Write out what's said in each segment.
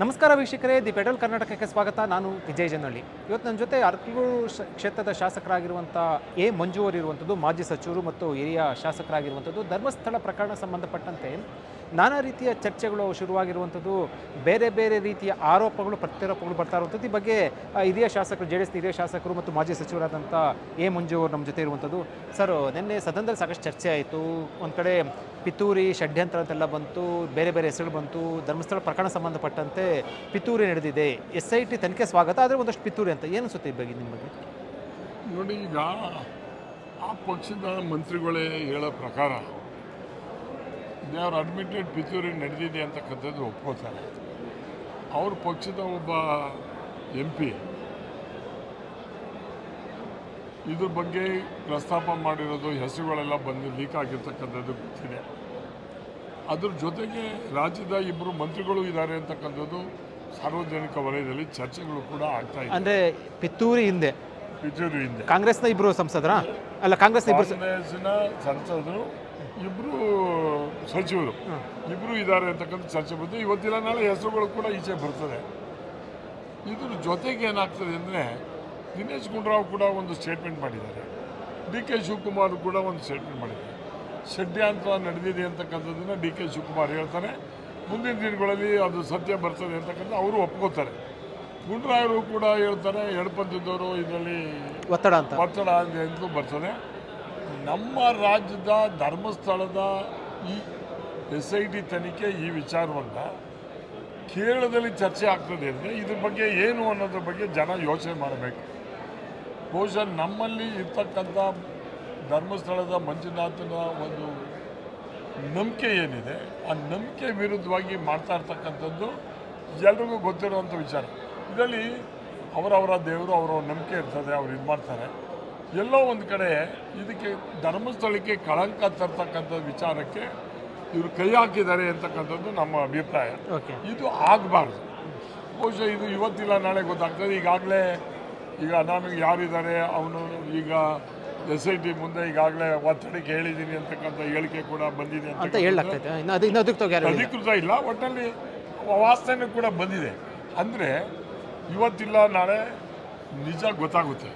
ನಮಸ್ಕಾರ ವೀಕ್ಷಕರೇ, the petrol ಕರ್ನಾಟಕಕ್ಕೆ ಸ್ವಾಗತ. ನಾನು ವಿಜಯ್ ಜನಹಳ್ಳಿ ಇವತ್ತು ನನ್ನ ಜೊತೆ ಅರ್ಕೂರು ಕ್ಷೇತ್ರದ ಶಾಸಕರಾಗಿರುವಂಥ ಎ. ಮಂಜು ಅವರಿರುವಂಥದ್ದು ಮಾಜಿ ಸಚಿವರು ಮತ್ತು ಹಿರಿಯ ಶಾಸಕರಾಗಿರುವಂಥದ್ದು, ಧರ್ಮಸ್ಥಳ ಪ್ರಕರಣ ಸಂಬಂಧಪಟ್ಟಂತೆ ನಾನಾ ರೀತಿಯ ಚರ್ಚೆಗಳು ಶುರುವಾಗಿರುವಂಥದ್ದು, ಬೇರೆ ಬೇರೆ ರೀತಿಯ ಆರೋಪಗಳು, ಪ್ರತ್ಯಾರೋಪಗಳು ಬರ್ತಾ ಇರುವಂಥದ್ದು. ಈ ಬಗ್ಗೆ ಹಿರಿಯ ಶಾಸಕರು ಜೆ ಡಿ ಎಸ್ ಹಿರಿಯ ಶಾಸಕರು ಮತ್ತು ಮಾಜಿ ಸಚಿವರಾದಂಥ ಎ ಮಂಜು ಅವರು ನಮ್ಮ ಜೊತೆ ಇರುವಂಥದ್ದು. ಸರ್, ನಿನ್ನೆ ಸದನದಲ್ಲಿ ಸಾಕಷ್ಟು ಚರ್ಚೆ ಆಯಿತು. ಒಂದು ಕಡೆ ಪಿತೂರಿ, ಷಡ್ಯಂತ್ರ ಅಂತೆಲ್ಲ ಬಂತು, ಬೇರೆ ಬೇರೆ ಹೆಸರುಗಳು ಬಂತು, ಧರ್ಮಸ್ಥಳ ಪ್ರಕರಣ ಸಂಬಂಧಪಟ್ಟಂತೆ ಪಿತೂರಿ ನಡೆದಿದೆ. ಎಸ್ ಐ ಟಿ ತನಿಖೆ ಸ್ವಾಗತ, ಆದರೆ ಒಂದಷ್ಟು ಪಿತೂರಿ ಅಂತ. ಏನು ಅನ್ಸುತ್ತೆ ಈ ಬಗ್ಗೆ ನಿಮ್ಮ ಬಗ್ಗೆ ನೋಡಿ, ಈಗ ಆ ಪಕ್ಷದ ಮಂತ್ರಿಗಳೇ ಹೇಳೋ ಪ್ರಕಾರ ದೇ ಆರ್ ಅಡ್ಮಿಟೆಡ್ ಪಿತೂರಿ ನಡೆದಿದೆ ಅಂತಕ್ಕಂಥದ್ದು ಒಪ್ಕೋತಾರೆ. ಅವ್ರ ಪಕ್ಷದ ಒಬ್ಬ ಎಂ ಪಿ ಇದ್ರ ಬಗ್ಗೆ ಪ್ರಸ್ತಾಪ ಮಾಡಿರೋದು ಹೆಸರುಗಳೆಲ್ಲ ಬಂದು ಲೀಕ್ ಆಗಿರ್ತಕ್ಕಂಥದ್ದು ಗೊತ್ತಿದೆ. ಅದ್ರ ಜೊತೆಗೆ ರಾಜ್ಯದ ಇಬ್ಬರು ಮಂತ್ರಿಗಳು ಇದ್ದಾರೆ ಅಂತಕ್ಕಂಥದ್ದು ಸಾರ್ವಜನಿಕ ವಲಯದಲ್ಲಿ ಚರ್ಚೆಗಳು ಕೂಡ ಆಗ್ತಾ ಇದೆ. ಅಂದ್ರೆ ಪಿತ್ತೂರಿ ಹಿಂದೆ. ಪಿತೂರಿ ಹಿಂದೆ. ಕಾಂಗ್ರೆಸ್ನ ಇಬ್ಬರು ಸಂಸದರ? ಅಲ್ಲ ಕಾಂಗ್ರೆಸ್ ಇಬ್ಬರು ಸಂಸದರು ಇಬ್ಬರು ಸಚಿವರು ಇಬ್ಬರು ಇದ್ದಾರೆ ಅಂತಕ್ಕಂಥ ಚರ್ಚೆ ಬಂತು. ಇವತ್ತಿಲ್ಲ ನಾಳೆ ಹೆಸರುಗಳು ಕೂಡ ಈಚೆ ಬರ್ತದೆ. ಇದ್ರ ಜೊತೆಗೆ ಏನಾಗ್ತದೆ ಅಂದರೆ ದಿನೇಶ್ ಗುಂಡೂರಾವ್ ಕೂಡ ಒಂದು ಸ್ಟೇಟ್ಮೆಂಟ್ ಮಾಡಿದ್ದಾರೆ. ಡಿ ಕೆ ಶಿವಕುಮಾರ್ ಕೂಡ ಒಂದು ಸ್ಟೇಟ್ಮೆಂಟ್ ಮಾಡಿದ್ದಾರೆ. ಷಡ್ಯಂತ್ರ ನಡೆದಿದೆ ಅಂತಕ್ಕಂಥದ್ದನ್ನು ಡಿ ಕೆ ಶಿವಕುಮಾರ್ ಹೇಳ್ತಾರೆ. ಮುಂದಿನ ದಿನಗಳಲ್ಲಿ ಅದು ಸತ್ಯ ಬರ್ತದೆ ಅಂತಕ್ಕಂಥ ಅವರು ಒಪ್ಕೋತಾರೆ. ಗುಂಡ್ರಾಯರು ಕೂಡ ಹೇಳ್ತಾರೆ ಎಡಪಂಥದವರು ಇದರಲ್ಲಿ ಒತ್ತಡ ಅಂತ. ಒತ್ತಡ ಅಂತ ಅಂತಲೂ ಬರ್ತದೆ. ನಮ್ಮ ರಾಜ್ಯದ ಧರ್ಮಸ್ಥಳದ ಈ ಎಸ್ ಐ ಟಿ ತನಿಖೆ ಈ ವಿಚಾರವನ್ನು ಕೇರಳದಲ್ಲಿ ಚರ್ಚೆ ಆಗ್ತದೆ ಅಂದರೆ ಇದ್ರ ಬಗ್ಗೆ ಏನು ಅನ್ನೋದ್ರ ಬಗ್ಗೆ ಜನ ಯೋಚನೆ ಮಾಡಬೇಕು. ಬಹುಶಃ ನಮ್ಮಲ್ಲಿ ಇರ್ತಕ್ಕಂಥ ಧರ್ಮಸ್ಥಳದ ಮಂಜುನಾಥನ ಒಂದು ನಂಬಿಕೆ ಏನಿದೆ, ಆ ನಂಬಿಕೆ ವಿರುದ್ಧವಾಗಿ ಮಾಡ್ತಾ ಇರ್ತಕ್ಕಂಥದ್ದು ಎಲ್ರಿಗೂ ಗೊತ್ತಿರುವಂಥ ವಿಚಾರ. ಇದರಲ್ಲಿ ಅವರವರ ದೇವರು ಅವರ ನಂಬಿಕೆ ಇರ್ತದೆ, ಅವ್ರು ಇದು ಮಾಡ್ತಾರೆ ಎಲ್ಲೋ ಒಂದು ಕಡೆ ಇದಕ್ಕೆ ಧರ್ಮಸ್ಥಳಕ್ಕೆ ಕಳಂಕ ತರ್ತಕ್ಕಂಥ ವಿಚಾರಕ್ಕೆ ಇವರು ಕೈ ಹಾಕಿದ್ದಾರೆ ಅಂತಕ್ಕಂಥದ್ದು ನಮ್ಮ ಅಭಿಪ್ರಾಯ. ಇದು ಆಗಬಾರ್ದು. ಬಹುಶಃ ಇದು ಇವತ್ತಿಲ್ಲ ನಾಳೆ ಗೊತ್ತಾಗ್ತದೆ. ಈಗಾಗಲೇ ಈಗ ನಮಗೆ ಯಾರಿದ್ದಾರೆ ಅವನು ಈಗ ಎಸ್ ಐ ಟಿ ಮುಂದೆ ಈಗಾಗಲೇ ಒತ್ತಡಕ್ಕೆ ಹೇಳಿದ್ದೀನಿ ಅಂತಕ್ಕಂಥ ಹೇಳಿಕೆ ಕೂಡ ಬಂದಿದೆ ಅಂತ. ಅಧಿಕೃತ ಇಲ್ಲ ಒಟ್ಟಲ್ಲಿ ವಾಸನೆ ಕೂಡ ಬಂದಿದೆ. ಅಂದರೆ ಇವತ್ತಿಲ್ಲ ನಾಳೆ ನಿಜ ಗೊತ್ತಾಗುತ್ತೆ.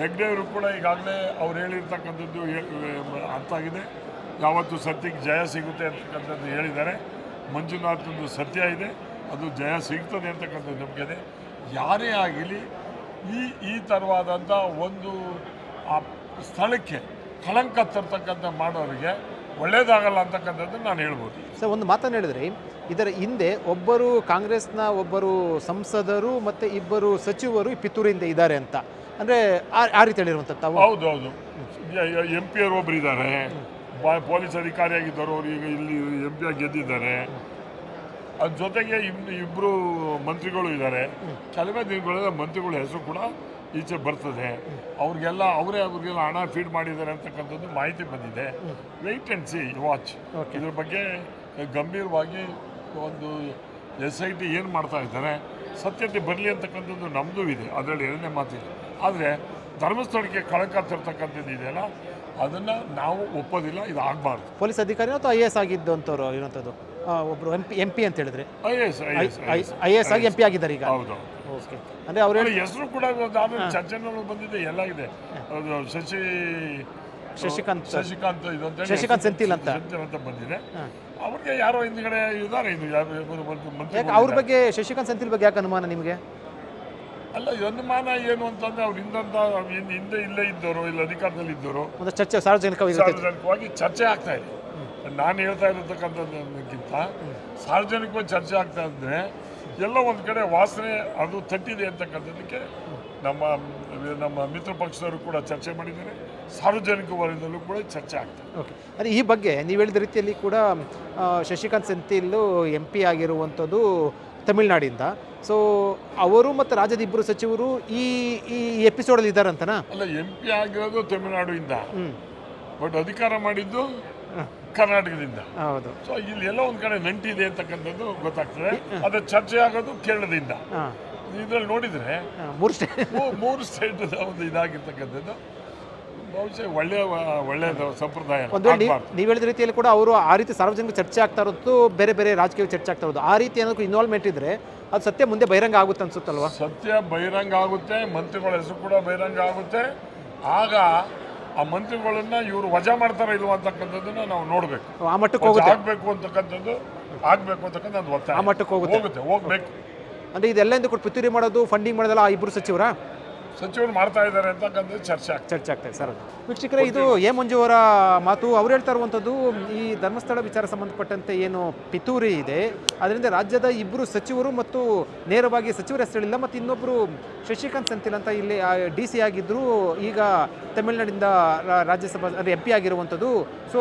ಹೆಗ್ಡೆಯವರು ಕೂಡ ಈಗಾಗಲೇ ಅವ್ರು ಹೇಳಿರ್ತಕ್ಕಂಥದ್ದು ಅರ್ಥ ಆಗಿದೆ. ಯಾವತ್ತು ಸತ್ಯಕ್ಕೆ ಜಯ ಸಿಗುತ್ತೆ ಅಂತಕ್ಕಂಥದ್ದು ಹೇಳಿದ್ದಾರೆ. ಮಂಜುನಾಥಂದು ಸತ್ಯ ಇದೆ. ಅದು ಜಯ ಸಿಗ್ತದೆ ಅಂತಕ್ಕಂಥದ್ದು ನಂಬಿಕೆ ಇದೆ ಯಾರೇ ಆಗಲಿ ಈ ಈ ಥರವಾದಂಥ ಒಂದು, ಆ ಸ್ಥಳಕ್ಕೆ ಕಳಂಕ ತರ್ತಕ್ಕಂಥ ಮಾಡೋರಿಗೆ ಒಳ್ಳೇದಾಗಲ್ಲ ಅಂತಕ್ಕಂಥದ್ದು ನಾನು ಹೇಳ್ಬೋದು. ಸರ್, ಒಂದು ಮಾತನ್ನು ಹೇಳಿದ್ರಿ. ಇದರ ಹಿಂದೆ ಒಬ್ಬರು ಕಾಂಗ್ರೆಸ್ನ ಒಬ್ಬರು ಸಂಸದರು ಮತ್ತು ಇಬ್ಬರು ಸಚಿವರು ಈ ಪಿತೂರಿಯಿಂದ ಇದ್ದಾರೆ ಅಂತ. ಅಂದರೆ ಆ ರೀತಿ ಹೇಳಿರುವಂತ ತಾವು? ಹೌದು ಹೌದು. ಎಂ ಪಿ ಅವರು ಒಬ್ರು ಇದ್ದಾರೆ. ಪೊಲೀಸ್ ಅಧಿಕಾರಿಯಾಗಿದ್ದವರು ಅವರು ಈಗ ಇಲ್ಲಿ ಎಂ ಪಿ ಆಗಿ ಗೆದ್ದಿದ್ದಾರೆ. ಅದ್ರ ಜೊತೆಗೆ ಇನ್ನು ಇಬ್ಬರು ಮಂತ್ರಿಗಳು ಇದ್ದಾರೆ. ಕೆಲವೇ ದಿನಗಳಲ್ಲಿ ಮಂತ್ರಿಗಳ ಹೆಸರು ಕೂಡ ಈಚೆ ಬರ್ತದೆ. ಅವ್ರಿಗೆಲ್ಲ ಅವರೇ ಅವ್ರಿಗೆಲ್ಲ ಹಣ ಫೀಡ್ ಮಾಡಿದ್ದಾರೆ ಅಂತಕ್ಕಂಥದ್ದು ಮಾಹಿತಿ ಬಂದಿದೆ. Wait and see watch. ಇದ್ರ ಬಗ್ಗೆ ಗಂಭೀರವಾಗಿ ಒಂದು ಎಸ್ ಐ ಟಿ ಏನು ಮಾಡ್ತಾ ಇದ್ದಾರೆ? ಸತ್ಯತೆ ಬರಲಿ ಅಂತಕ್ಕಂಥದ್ದು ನಮ್ಮದು ಇದೆ ಅದರಲ್ಲಿ ಎರಡನೇ ಮಾತಿದೆ. ಆದರೆ ಧರ್ಮಸ್ಥಳಕ್ಕೆ ಕಳಂಕ ತರ್ತಕ್ಕಂಥದ್ದು ಇದೆಯಲ್ಲ ಅದನ್ನು ನಾವು ಒಪ್ಪೋದಿಲ್ಲ ಇದು ಆಗಬಾರ್ದು. ಪೊಲೀಸ್ ಅಧಿಕಾರಿ ಅಥವಾ ಐ ಎ ಎಸ್ ಆಗಿದ್ದಂಥವ್ರು ಇರುವಂಥದ್ದು? ಒಬ್ಬರು ಎಂ ಪಿ ಎಂ ಪಿ ಅಂತ ಹೇಳಿದ್ರೆ. I S I S I A S ಆಗಿ ಎಂ ಪಿ ಆಗಿದ್ದಾರೆ ಈಗ. ಹೌದು ಓಕೆ. ಅಂದರೆ ಅವ್ರು ಹೆಸರು ಕೂಡ ಆಮೇಲೆ ಚರ್ಚೆನಲ್ಲೂ ಬಂದಿದೆ ಎಲ್ಲ ಇದೆ. ಅದು ಶಶಿ ಶಶಿಕಾಂತ್ ಶಶಿಕಾಂತ್ ಇದಂತ ಶಶಿಕಾಂತ್ ಸೆಂಥಿಲ್ ಅಂತ. ಸೆಂಥಿಲ್ ಅಂತ ಬಂದಿದೆ. ಅವ್ರಿಗೆ ಯಾರೋ ಹಿಂದ್ಗಡೆ ಇದ್ದಾರೆ ಇದು ಯಾಕೆ ಅವ್ರ ಬಗ್ಗೆ ಶಶಿಕಾಂತ್ ಸೆಂಥಿಲ್ ಬಗ್ಗೆ ಯಾಕೆ ಅನುಮಾನ ನಿಮಗೆ? ಅಲ್ಲ ಈ ಅನುಮಾನ ಏನು ಅಂತಂದ್ರೆ ಅವ್ರು ಹಿಂದಂತ ಹಿಂದೆ ಇಲ್ಲೇ ಇದ್ದವರು ಇಲ್ಲ ಅಧಿಕಾರದಲ್ಲಿ ಇದ್ದವರು. ಒಂದು ಚರ್ಚೆ ಸಾರ್ವಜನಿಕವಾಗಿ ಸಾರ್ವಜನಿಕವಾಗಿ ಚರ್ಚೆ ಆಗ್ತಾ ಇದೆ. ನಾನು ಹೇಳ್ತಾ ಇರತಕ್ಕಂಥದ್ದಕ್ಕಿಂತ ಸಾರ್ವಜನಿಕವಾಗಿ ಚರ್ಚೆ ಆಗ್ತಾ ಇದ್ರೆ ಎಲ್ಲೋ ಒಂದು ಕಡೆ ವಾಸನೆ ಅದು ತಟ್ಟಿದೆ ಅಂತಕ್ಕಂಥದ್ದಕ್ಕೆ ನಮ್ಮ ನಮ್ಮ ಮಿತ್ರ ಪಕ್ಷದವರು ಕೂಡ ಚರ್ಚೆ ಮಾಡಿದ್ದಾರೆ. ಸಾರ್ವಜನಿಕ ವಲಯದಲ್ಲೂ ಕೂಡ ಚರ್ಚೆ ಆಗ್ತದೆ ಓಕೆ. ಅದೇ ಈ ಬಗ್ಗೆ ನೀವು ಹೇಳಿದ ರೀತಿಯಲ್ಲಿ ಕೂಡ ಶಶಿಕಾಂತ್ ಸೆಂಥಿಲ್ಲು ಎಂ ಪಿ ಆಗಿರುವಂಥದ್ದು ತಮಿಳ್ನಾಡಿಂದ. ಸೊ ಅವರು ಮತ್ತು ರಾಜ್ಯದ ಇಬ್ಬರು ಸಚಿವರು ಈ ಈ ಎಪಿಸೋಡಲ್ಲಿ ಇದ್ದಾರಂತನಾ? ಅಲ್ಲ ಎಂ ಪಿ ಆಗಿರೋದು ತಮಿಳುನಾಡಿಂದ. ಹ್ಞೂ ಬಟ್ ಅಧಿಕಾರ ಮಾಡಿದ್ದು ಕರ್ನಾಟಕದಿಂದ. ಹೌದು. ಸೊ ಇಲ್ಲಿ ಎಲ್ಲೋ ಒಂದು ಕಡೆ ನಂಟಿದೆ ಅಂತಕ್ಕಂಥದ್ದು ಗೊತ್ತಾಗ್ತದೆ. ಅದು ಚರ್ಚೆ ಆಗೋದು ಕೇರಳದಿಂದ. ಇದರಲ್ಲಿ ನೋಡಿದರೆ ಮೂರು ಸ್ಟೇಟ್ ಮೂರು ಸ್ಟೇಟ್ ಒಂದು ಇದಾಗಿರ್ತಕ್ಕಂಥದ್ದು. ಬಹುಶಃ ಒಳ್ಳೆಯ ಒಳ್ಳೆಯದು ಸಂಪ್ರದಾಯ. ನೀವು ಹೇಳಿದ ರೀತಿಯಲ್ಲಿ ಕೂಡ ಅವರು ಆ ರೀತಿ ಸಾರ್ವಜನಿಕ ಚರ್ಚೆ ಆಗ್ತಾ ಇರೋದು ಬೇರೆ ಬೇರೆ ರಾಜಕೀಯ ಚರ್ಚೆ ಆಗ್ತಾ ಇರೋದು. ಆ ರೀತಿ ಏನಾದ್ರು ಇನ್ವಾಲ್ವ್ಮೆಂಟ್ ಇದ್ರೆ ಅದು ಸತ್ಯ ಮುಂದೆ ಬಹಿರಂಗ ಆಗುತ್ತೆ ಅನ್ಸುತ್ತಲ್ವಾ? ಸತ್ಯ ಬಹಿರಂಗ ಆಗುತ್ತೆ ಮಂತ್ರಿಗಳ ಹೆಸರು ಕೂಡ ಬಹಿರಂಗ ಆಗುತ್ತೆ. ಆಗ ಆ ಮಂತ್ರಿಗಳನ್ನ ಇವರು ವಜಾ ಮಾಡ್ತಾರ ಇಲ್ವಾ ಅಂತಕ್ಕಂಥದ್ದನ್ನ ನಾವು ನೋಡ್ಬೇಕು. ಆ ಮಟ್ಟಕ್ಕೆ ಹೋಗುತ್ತೆ. ಆಗ್ಬೇಕು ಅಂತಕ್ಕಂಥದ್ದು ಆಗ್ಬೇಕು ಅಂತಕ್ಕಂಥ ಒಂದು ಒತ್ತಾಯ. ಆ ಮಟ್ಟಕ್ಕೆ ಹೋಗುತ್ತೆ. ಹೋಗುತ್ತೆ ಹೋಗ್ಬೇಕು. ಅಂದ್ರೆ ಇದೆಲ್ಲ ಎಂದು ಕೂಡ ಪಿತೂರಿ ಮಾಡೋದು ಫಂಡಿಂಗ್ ಮಾಡೋದಲ್ಲ ಆ ಇಬ್ಬರು ಸಚಿವರ? ಸಚಿವರು ಮಾಡ್ತಾ ಇದ್ದಾರೆ ಅಂತಕ್ಕಂಥದ್ದು ಚರ್ಚೆ ಆಗ್ತದೆ ಚರ್ಚೆ ಆಗ್ತದೆ ಇದೆ ಸರ್. ಅದು ವೀಕ್ಷಕರೇ ಇದು ಎ ಮಂಜು ಅವರ ಮಾತು. ಅವ್ರು ಹೇಳ್ತಾ ಇರುವಂಥದ್ದು ಈ ಧರ್ಮಸ್ಥಳ ವಿಚಾರ ಸಂಬಂಧಪಟ್ಟಂತೆ ಏನು ಪಿತೂರಿ ಇದೆ. ಅದರಿಂದ ರಾಜ್ಯದ ಇಬ್ಬರು ಸಚಿವರು ಮತ್ತು ನೇರವಾಗಿ ಸಚಿವರ ಹೆಸರಿಲ್ಲ ಮತ್ತು ಇನ್ನೊಬ್ಬರು ಶಶಿಕಾಂತ್ ಸೆಂಥಿಲ್ ಅಂತ ಇಲ್ಲಿ ಡಿ ಸಿ ಆಗಿದ್ದರು ಈಗ ತಮಿಳುನಾಡಿಂದ ರಾಜ್ಯಸಭಾ ಅಂದರೆ ಎಂ ಪಿ ಆಗಿರುವಂಥದ್ದು. ಸೊ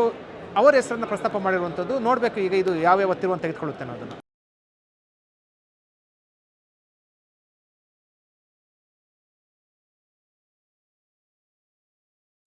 ಅವರ ಹೆಸರನ್ನು ಪ್ರಸ್ತಾಪ ಮಾಡಿರುವಂಥದ್ದು. ನೋಡಬೇಕು ಈಗ ಇದು ಯಾವ್ಯಾವ ತಿರುವನ್ನು ತೆಗೆದುಕೊಳ್ಳುತ್ತೆ ಅನ್ನೋದನ್ನು